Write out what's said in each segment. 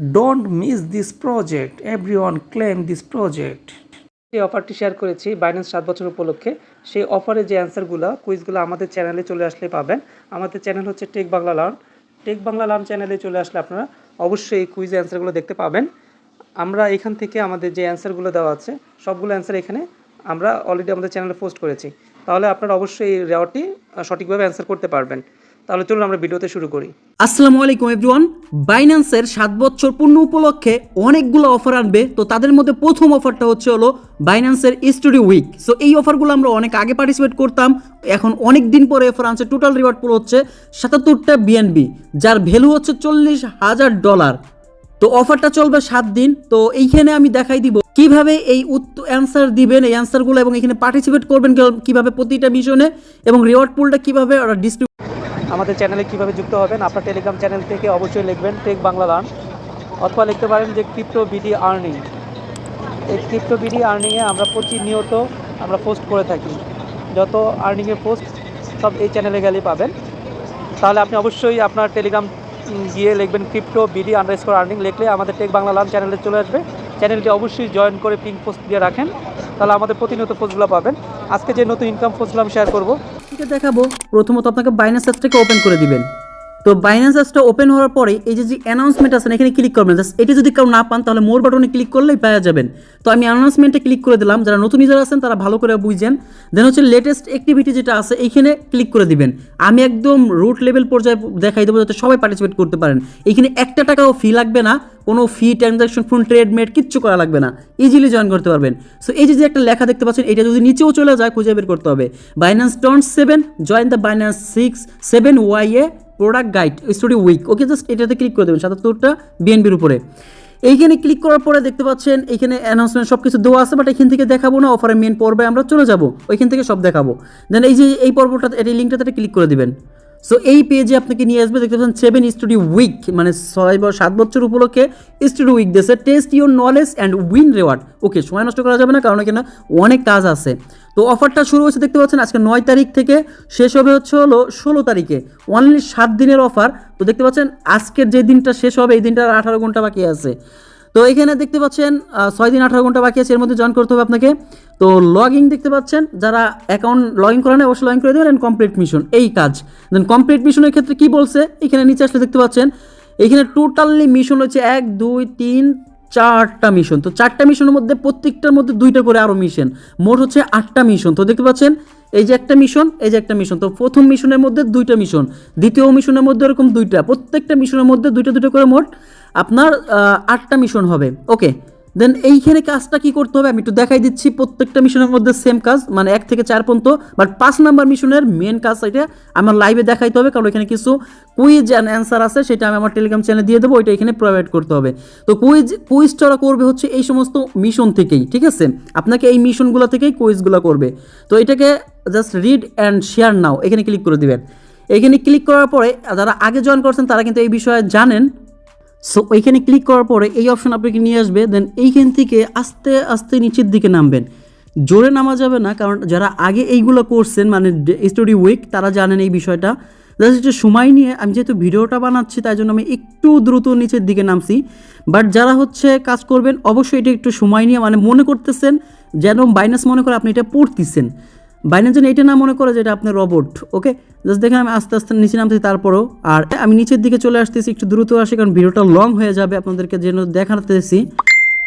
Don't miss this project. Everyone claim this project যে অফারটি share করেছি বাইন্যান্স সাত বছর উপলক্ষে, সেই অফারে যে অ্যান্সারগুলো কুইজগুলো আমাদের চ্যানেলে চলে আসলে পাবেন। আমাদের চ্যানেল হচ্ছে tech Bangla learn tech Bangla learn চ্যানেলে চলে আসলে আপনারা অবশ্যই এই কুইজ অ্যান্সারগুলো দেখতে পাবেন। আমরা এখান থেকে আমাদের যে অ্যান্সারগুলো দেওয়া আছে, সবগুলো অ্যান্সার এখানে আমরা অলরেডি আমাদের চ্যানেলে পোস্ট করেছি। তাহলে আপনারা অবশ্যই এই রেওয়ার্ডটি সঠিকভাবে অ্যান্সার করতে পারবেন। তাহলে চলুন আমরা ভিডিওতে শুরু করি। আসসালামু আলাইকুম এভরিওয়ান বাইন্যান্সের সাত বছর পূর্ণ উপলক্ষে অনেকগুলো অফার আনবে। তো তাদের মধ্যে প্রথম অফারটা হচ্ছে হলো বাইন্যান্সের স্টুডিও উইক সো এই অফারগুলো আমরা অনেক আগে পার্টিসিপেট করতাম। এখন অনেক দিন পরে অফার আনছে। টোটাল রিওয়ার্ড পুরো হচ্ছে সাতাত্তরটা বিএনবি যার ভ্যালু হচ্ছে চল্লিশ হাজার ডলার তো অফারটা চলবে সাত দিন। তো এইখানে আমি দেখাই দিব কীভাবে এই অ্যান্সার দিবেন, এই অ্যান্সারগুলো এবং এখানে পার্টিসিপেট করবেন কীভাবে প্রতিটা মিশনে এবং রিওয়ার্ড পুলটা কীভাবে ডিস্ট্রিবিউট আমাদের চ্যানেলে কীভাবে যুক্ত হবেন, আপনার টেলিগ্রাম চ্যানেল থেকে অবশ্যই লিখবেন টেক বাংলা লার্ন অথবা লিখতে পারেন যে ক্রিপ্টো বিডি আর্নিং এই ক্রিপ্টো বিডি আর্নিংয়ে আমরা প্রতিনিয়ত আমরা পোস্ট করে থাকি। যত আর্নিংয়ের পোস্ট সব এই চ্যানেলে গেলেই পাবেন। তাহলে আপনি অবশ্যই আপনার টেলিগ্রাম গিয়ে লিখবেন crypto BD underscore earning লিখলে আমাদের টেক বাংলা লার্ন চ্যানেলে চলে আসবে। চ্যানেলটি অবশ্যই জয়েন করে পিঙ্ক পোস্ট দিয়ে রাখেন। তাহলে আমাদের প্রতিনিয়ত পোস্টগুলো পাবেন। আজকে যে নতুন ইনকাম পোস্টগুলো আমি শেয়ার করব থেকে দেখাবো। প্রথমত আপনাকে বাইনাস অ্যাপটাকে ওপেন করে দিবেন। তো বাইন্যান্স অ্যাপসটা ওপেন হওয়ার পরে এই যে যে অ্যানাউন্সমেন্ট আছে এখানে ক্লিক করবেন। জাস্ট এটি যদি কেউ না পান, তাহলে মোর বাটনে ক্লিক করলেই পাওয়া যাবেন। তো আমি অ্যানাউন্সমেন্টে ক্লিক করে দিলাম। যারা নতুন ইউজার আছেন, তারা ভালো করে বুঝছেন দেন হচ্ছে লেটেস্ট অ্যাক্টিভিটি যেটা আছে, এইখানে ক্লিক করে দিবেন। আমি একদম রুট লেভেল পর্যায়ে দেখাই দেবো, যাতে সবাই পার্টিসিপেট করতে পারেন। এইখানে একটা টাকাও ফি লাগবে না। কোনো fee transaction phone trade made কিচ্ছু করা লাগবে না। ইজিলি জয়েন করতে পারবেন। সো এই যে যে একটা লেখা দেখতে পাচ্ছেন, এটা যদি নিচেও চলে যায়, খুঁজে বের করতে হবে। Binance turns seven join the Binance six seven Y A product guide studio week okay just এটাতে ক্লিক করে দেবেন সাতাত্তরটা বিএনবির উপরে। এইখানে ক্লিক করার পরে দেখতে পাচ্ছেন এইখানে অ্যানাউন্সমেন্ট সব কিছু দেওয়া আছে বাট এখান থেকে দেখাবো না অফারের মেন পর্বে আমরা চলে যাব, ওইখান থেকে সব দেখাবো। দেন এই যে, এই পর্বটা এই লিঙ্কটাতে ক্লিক করে দিবেন। সো এই পেজে আপনাকে নিয়ে আসবে, দেখতে পাচ্ছেন সেভেন স্টুডি উইক মানে ছয় বা সাত বছর উপলক্ষে স্টুডিও উইক দিয়েছে test your knowledge and win reward okay সময় নষ্ট করা যাবে না, কারণ এখানে অনেক কাজ আছে। তো অফারটা শুরু হয়েছে, দেখতে পাচ্ছেন, আজকে নয় তারিখ থেকে। শেষ হবে হচ্ছে হলো ষোলো তারিখে। অনলি সাত দিনের অফার। তো দেখতে পাচ্ছেন, আজকের যে দিনটা শেষ হবে, এই দিনটার আঠারো ঘণ্টা বাকি আছে। তো এখানে দেখতে পাচ্ছেন ছয় দিন আঠারো ঘণ্টা বাকি আছে, এর মধ্যে জয়েন করতে হবে আপনাকে। তো লগ ইন দেখতে পাচ্ছেন, যারা অ্যাকাউন্ট লগ ইন করে নেয়, অবশ্যই লগ ইন করে দেবেন অ্যান্ড কমপ্লিট মিশন এই কাজ। দেন কমপ্লিট মিশনের ক্ষেত্রে কি বলছে? এখানে নিচে আসলে দেখতে পাচ্ছেন, এখানে টোটালি মিশন হচ্ছে এক, দুই, তিন চারটা মিশন তো চারটা মিশনের মধ্যে প্রত্যেকটার মধ্যে দুইটা করে আরও মিশন মোট হচ্ছে আটটা মিশন তো দেখতে পাচ্ছেন, এই যে একটা মিশন এই যে একটা মিশন তো প্রথম মিশনের মধ্যে দুইটা মিশন দ্বিতীয় মিশনের মধ্যে এরকম দুইটা। প্রত্যেকটা মিশনের মধ্যে দুইটা দুটো করে মোট আপনার আটটা মিশন হবে। ওকে দেন এইখানে কাজটা কি করতে হবে? আমি একটু দেখাই দিচ্ছি। প্রত্যেকটা মিশনের মধ্যে সেম কাজ মানে এক থেকে চার পর্যন্ত বাট পাঁচ নাম্বার মিশনের মেন কাজ এটা আমার লাইভে দেখাইতে হবে, কারণ এখানে কিছু কুইজ অ্যান্ড অ্যান্সার আছে, সেটা আমি আমার টেলিগ্রাম চ্যানেলে দিয়ে দেবো, ওইটা এখানে প্রোভাইড করতে হবে। তো কুইজ কুইজটা করবে হচ্ছে এই সমস্ত মিশন থেকেই, ঠিক আছে? আপনাকে এই মিশনগুলো থেকেই কুইজগুলো করবে। তো এটাকে just read and share now এখানে ক্লিক করে দিবেন। এখানে ক্লিক করার পরে, যারা আগে জয়েন করছেন, তারা কিন্তু এই বিষয়ে জানেন সো ওইখানে ক্লিক করার পরে এই অপশন আপনাকে নিয়ে আসবে দেন এইখান থেকে আস্তে আস্তে নিচের দিকে নামবেন। জোরে নামা যাবে না, কারণ যারা আগে এইগুলো করছেন মানে স্টোরি উইক তারা জানেন এই বিষয়টা। জাস্ট একটু সময় নিয়ে, আমি যেহেতু ভিডিওটা বানাচ্ছি, তাই জন্য আমি একটু দ্রুত নিচের দিকে নামছি। বাট যারা হচ্ছে কাজ করবেন, অবশ্যই এটা একটু সময় নিয়ে মানে মনে করতেছেন, যেন বাইনাস মনে করে আপনি এটা পড়তেছেন। বাইনাস যেন এটা না মনে করে যে এটা আপনার রবট ওকে জাস্ট দেখেন আমি আস্তে আস্তে নিচে নামতেছি, তারপরেও আর আমি নিচের দিকে চলে আসতেছি, একটু দ্রুত আসি, কারণ ভিডিওটা লং হয়ে যাবে আপনাদেরকে যেন দেখাতেছি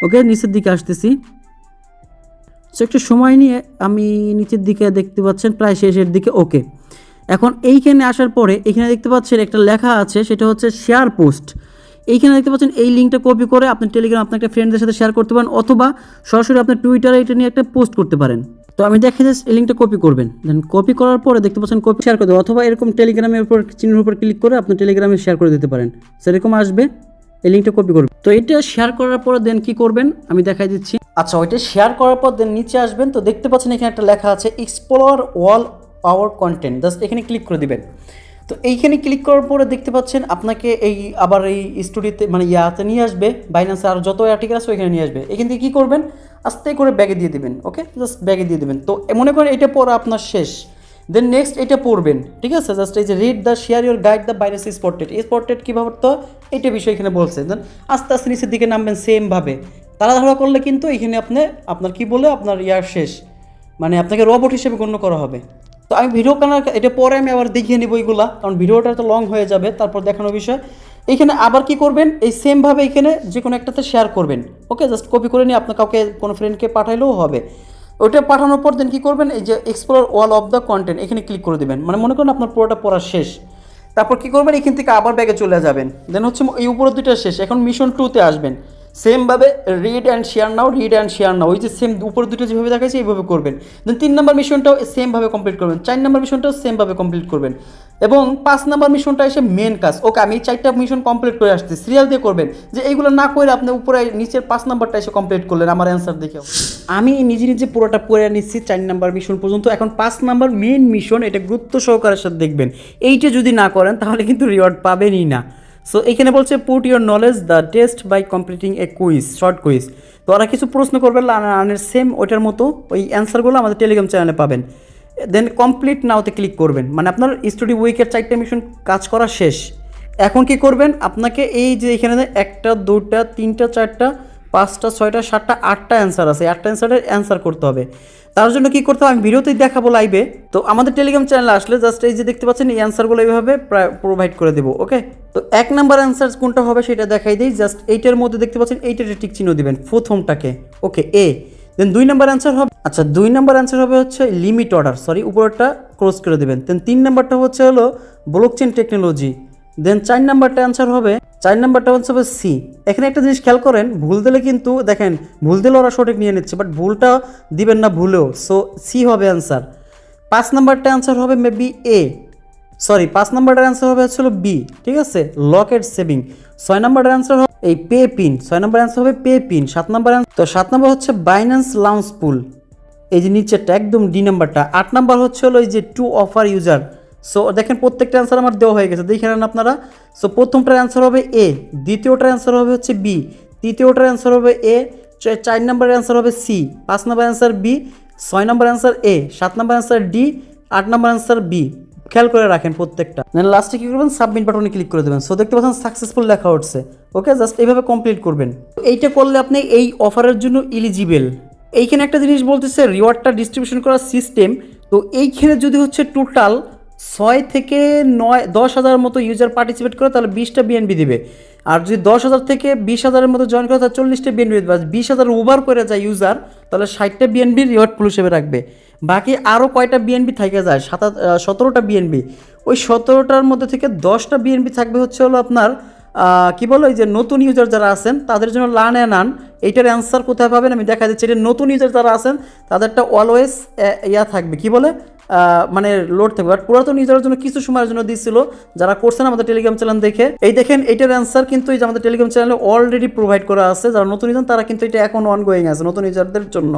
ওকে নিচের দিকে আসতেছি। সো একটু সময় নিয়ে আমি নিচের দিকে দেখতে পাচ্ছেন, প্রায় শেষের দিকে ওকে এখন এইখানে আসার পরে এখানে দেখতে পাচ্ছেন একটা লেখা আছে, সেটা হচ্ছে শেয়ার পোস্ট এইখানে দেখতে পাচ্ছেন, এই লিঙ্কটা কপি করে আপনি টেলিগ্রাম আপনার একটা ফ্রেন্ডদের সাথে শেয়ার করতে পারেন, অথবা সরাসরি আপনার টুইটারে এটা নিয়ে একটা পোস্ট করতে পারেন। তো আমি দেখে জাস্ট এই লিঙ্কটা কপি করবেন। দেন কপি করার পরে দেখতে পাচ্ছেন কপি শেয়ার করে দেবো অথবা এরকম টেলিগ্রামের উপর চিহ্নের উপর ক্লিক করে আপনি টেলিগ্রামে শেয়ার করে দিতে পারেন। সেরকম আসবে। এই লিঙ্কটা কপি করবেন। তো এটা শেয়ার করার পর দেন কি করবেন? আমি দেখাই দিচ্ছি। আচ্ছা ওইটা শেয়ার করার পর দেন নিচে আসবেন। তো দেখতে পাচ্ছেন এখানে একটা লেখা আছে explore all our content just এখানে ক্লিক করে দিবেন। তো এইখানে ক্লিক করার পরে দেখতে পাচ্ছেন আপনাকে এই আবার এই স্টুডিওতে মানে ইয়াতে নিয়ে আসবে। বাইন্যান্সে আর যত আর্টিকেল আছে ওইখানে নিয়ে আসবে। এখান থেকে কী করবেন? আস্তে করে ব্যাগে দিয়ে দিবেন ওকে জাস্ট ব্যাগে দিয়ে দিবেন। তো মনে করেন এটা পরে আপনার শেষ। দেন নেক্সট এটা পড়বেন, ঠিক আছে? জাস্ট এই যে read the share your guide the Binance spotted এই স্পটেড কীভাবে তো এইটা বিষয় এখানে বলছে। দেন আস্তে আস্তে নিচের দিকে নামবেন সেমভাবে তাড়াহুড়া করলে কিন্তু এখানে আপনি, আপনার কি বলে? আপনার ইয়ার শেষ। মানে আপনাকে রোবট হিসেবে গণ্য করা হবে। তো আমি ভিডিও কানার এটা পরে আমি আবার দেখিয়ে নিব এইগুলা কারণ ভিডিওটা তো লং হয়ে যাবে, তারপর দেখানোর বিষয়। এখানে আবার কি করবেন? এই সেমভাবে এখানে যে কোনো একটাতে শেয়ার করবেন। ওকে জাস্ট কপি করে নিয়ে আপনার কাউকে কোনো ফ্রেন্ডকে পাঠাইলেও হবে। ওইটা পাঠানোর পর দেন কী করবেন? এই যে explore all of the content এখানে ক্লিক করে দেবেন। মানে মনে করেন আপনার পুরোটা পড়া শেষ। তারপর কী করবেন? এখান থেকে আবার ব্যাগে চলে যাবেন। দেন হচ্ছে এই উপরের দুইটা শেষ। এখন মিশন টুতে আসবেন। সেমভাবে read and share now read and share now ওই যে সেম উপর দুটো যেভাবে দেখাচ্ছে এইভাবে করবেন। দেন তিন নম্বর মিশনটাও সেমভাবে কমপ্লিট করবেন। চার নম্বর মিশনটাও সেমভাবে কমপ্লিট করবেন। এবং পাঁচ নম্বর মিশনটা এসে মেন কাজ। ওকে আমি চারটা মিশন কমপ্লিট করে আসছি। সিরিয়াল দিয়ে করবেন। যে এইগুলো না করে আপনি উপরে নিচের পাঁচ নাম্বারটা এসে কমপ্লিট করলেন আমার অ্যান্সার দেখে। আমি নিজে নিজে পুরোটা পড়ে নিচ্ছি চার নাম্বার মিশন পর্যন্ত। এখন পাঁচ নাম্বার মেন মিশন এটা গুরুত্ব সহকারের সাথে দেখবেন। এইটা যদি না করেন, তাহলে কিন্তু রিওয়ার্ড পাবেনই না। সো এখানে বলছে put your knowledge the test by completing a quiz short quiz তো ওরা কিছু প্রশ্ন করবে আনের সেম ওইটার মতো ওই অ্যান্সারগুলো আমাদের টেলিগ্রাম চ্যানেলে পাবেন। দেন কমপ্লিট নাওতে ক্লিক করবেন। মানে আপনার স্টুডি উইকের চারটে মিশন কাজ করা শেষ। এখন কি করবেন? আপনাকে এই যে এখানে একটা, দুটা, তিনটা, চারটা, পাঁচটা, ছয়টা, সাতটা, আটটা অ্যান্সার আছে। আটটা অ্যান্সারের অ্যান্সার করতে হবে। তার জন্য কি করতে হবে? আমি ভিডিওতেই দেখাবো লাইভে তো আমাদের টেলিগ্রাম চ্যানেলে আসলে জাস্ট এই যে দেখতে পাচ্ছেন, এই অ্যান্সারগুলো এইভাবে প্রোভাইড করে দেবো ওকে তো এক নাম্বার অ্যান্সার কোনটা হবে সেটা দেখাই দিই। জাস্ট এইটার মধ্যে দেখতে পাচ্ছেন, এইটার টিক চিহ্ন দিবেন, প্রথমটাকে। ওকে এ দেন দুই নাম্বার অ্যান্সার হবে আচ্ছা দুই নাম্বার অ্যান্সার হবে হচ্ছে লিমিট অর্ডার সরি উপরটা ক্লোজ করে দেবেন। দেন তিন নাম্বারটা হচ্ছে হলো ব্লকচেন টেকনোলজি দেন চার নাম্বারটা অ্যান্সার হবে চার নাম্বারটা হচ্ছে হবে সি এখানে একটা জিনিস খেয়াল করেন, ভুল দিলে কিন্তু দেখেন, ভুল দিলে ওরা সঠিক নিয়ে নিচ্ছে বাট ভুলটা দিবেন না ভুলেও। সো সি হবে অ্যান্সার পাঁচ নাম্বারটা অ্যান্সার হবে মেবি এ সরি পাঁচ নাম্বারটার অ্যান্সার হবে হচ্ছে বি ঠিক আছে? লকেট সেভিং ছয় নাম্বারের অ্যান্সার হবে এই পে পিন ছয় নাম্বার অ্যান্সার হবে পে পিন সাত নাম্বার তো সাত নাম্বার হচ্ছে বাইন্যান্স লাউন্স পুল এই যে নিচেরটা, একদম ডি নাম্বারটা। আট নাম্বার হচ্ছে হলো এই যে টু অফার ইউজার সো দেখেন প্রত্যেকটা অ্যান্সার আমার দেওয়া হয়ে গেছে, দেখে নেন আপনারা। সো প্রথমটার অ্যান্সার হবে এ দ্বিতীয়টার অ্যান্সার হবে হচ্ছে বি তৃতীয়টার অ্যান্সার হবে এ চার নম্বরের অ্যান্সার হবে সি পাঁচ নম্বর অ্যান্সার বি ছয় নম্বর অ্যান্সার এ সাত নম্বর অ্যান্সার ডি আট নম্বর অ্যান্সার বি খেয়াল করে রাখেন প্রত্যেকটা। দেন লাস্টে কী করবেন? সাবমিট বাটনে ক্লিক করে দেবেন। সো দেখতে পাচ্ছেন সাকসেসফুল লেখা উঠছে। ওকে জাস্ট এইভাবে কমপ্লিট করবেন। এইটা করলে আপনি এই অফারের জন্য এলিজিবেল এইখানে একটা জিনিস বলতেছে রিওয়ার্ডটা ডিস্ট্রিবিউশন করার সিস্টেম তো এইখানে যদি হচ্ছে টোটাল ছয় থেকে নয়, দশ হাজার মতো ইউজার পার্টিসিপেট করে, তাহলে বিশটা বিএনবি দিবে। আর যদি দশ হাজার থেকে বিশ হাজারের মতো জয়েন করে, তাহলে চল্লিশটা বিএনবি দিবে। বিশ হাজার ওভার করে যায় ইউজার তাহলে ষাটটা বিএনবি রিওয়ার্ড পুল হিসেবে রাখবে। বাকি আরও কয়টা বিএনবি থেকে যায়? সাত সতেরোটা বিএনবি ওই সতেরোটার মধ্যে থেকে দশটা বিএনবি থাকবে হচ্ছে হলো আপনার কী বলো যে নতুন ইউজার যারা আছেন, তাদের জন্য লার্ন অ্যান্ড আন এইটার অ্যান্সার কোথায় পাবেন? আমি দেখা দিচ্ছি। এটা নতুন ইউজার যারা আছেন, তাদেরটা অলওয়েজ ইয়া থাকবে। কি বলে? মানে লোড থাকবে। বাট পুরাতন ইউজারের জন্য কিছু সময়ের জন্য দিচ্ছিল যারা করছেন আমাদের টেলিগ্রাম চ্যানেল দেখে, এই দেখেন এটার অ্যান্সার কিন্তু এই যে আমাদের টেলিগ্রাম চ্যানেলে অলরেডি প্রোভাইড করা আছে। যারা নতুন ইউজার তারা কিন্তু এটা এখন অন গোয়িং আছে নতুন ইউজারদের জন্য।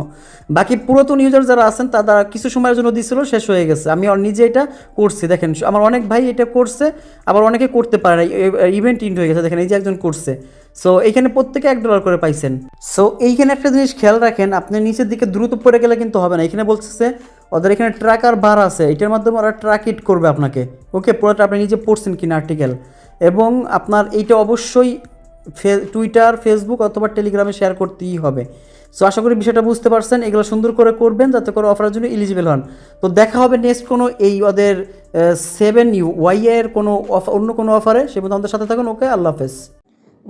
বাকি পুরাতন ইউজার যারা আছেন, তারা কিছু সময়ের জন্য দিচ্ছিল শেষ হয়ে গেছে। আমি নিজে এটা করছি। দেখেন, আমার অনেক ভাই এটা করছে, আবার অনেকে করতে পারে না। ইভেন্ট ইন্ড হয়ে গেছে। দেখেন, এই যে একজন করছে। সো এইখানে প্রত্যেকে এক ডলার করে পাইছেন। সো এইখানে একটা জিনিস খেয়াল রাখেন, আপনি নিচের দিকে দ্রুত পড়ে গেলে কিন্তু হবে না। এখানে বলতেছে ওদের এখানে ট্র্যাকার বার আছে, এটার মাধ্যমে ওরা ট্র্যাক ইট করবে আপনাকে। ওকে পুরোটা আপনি নিজে পড়ছেন কিনা আর্টিকেল এবং আপনার এইটা অবশ্যই ফে টুইটার ফেসবুক অথবা টেলিগ্রামে শেয়ার করতেই হবে। সো আশা করি বিষয়টা বুঝতে পারছেন, এগুলো সুন্দর করে করবেন যাতে করে অফারের জন্য এলিজিবল হন। তো দেখা হবে নেক্সট কোনো এই ওদের সেভেন ইউ ওয়াই এর কোনো অফার অন্য কোনো অফারে সে আমাদের সাথে থাকুন ওকে আল্লাহ হাফেজ।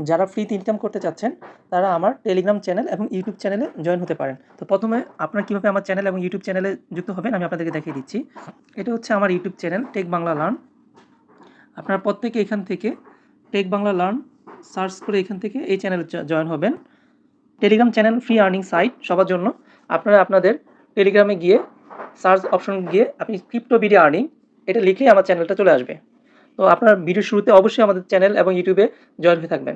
যারা ফ্রিতে ইনকাম করতে চাচ্ছেন, তারা আমার টেলিগ্রাম চ্যানেল এবং ইউটিউব চ্যানেলে জয়েন হতে পারেন। তো প্রথমে আপনারা কীভাবে আমার চ্যানেল এবং ইউটিউব চ্যানেলে যুক্ত হবেন, আমি আপনাদেরকে দেখিয়ে দিচ্ছি। এটা হচ্ছে আমার YouTube channel tech Bangla learn আপনারা প্রত্যেকে এখান থেকে টেক বাংলা লার্ন সার্চ করে এখান থেকে এই চ্যানেলে জয়েন হবেন। Telegram channel free earning site সবার জন্য। আপনারা আপনাদের টেলিগ্রামে গিয়ে সার্চ অপশন গিয়ে আপনি ক্রিপ্টো ভিডিও আর্নিং এটা লিখলেই আমার চ্যানেলটা চলে আসবে। তো আপনার ভিডিও শুরুতে অবশ্যই আমাদের চ্যানেল এবং ইউটিউবে জয়েন হয়ে থাকবেন।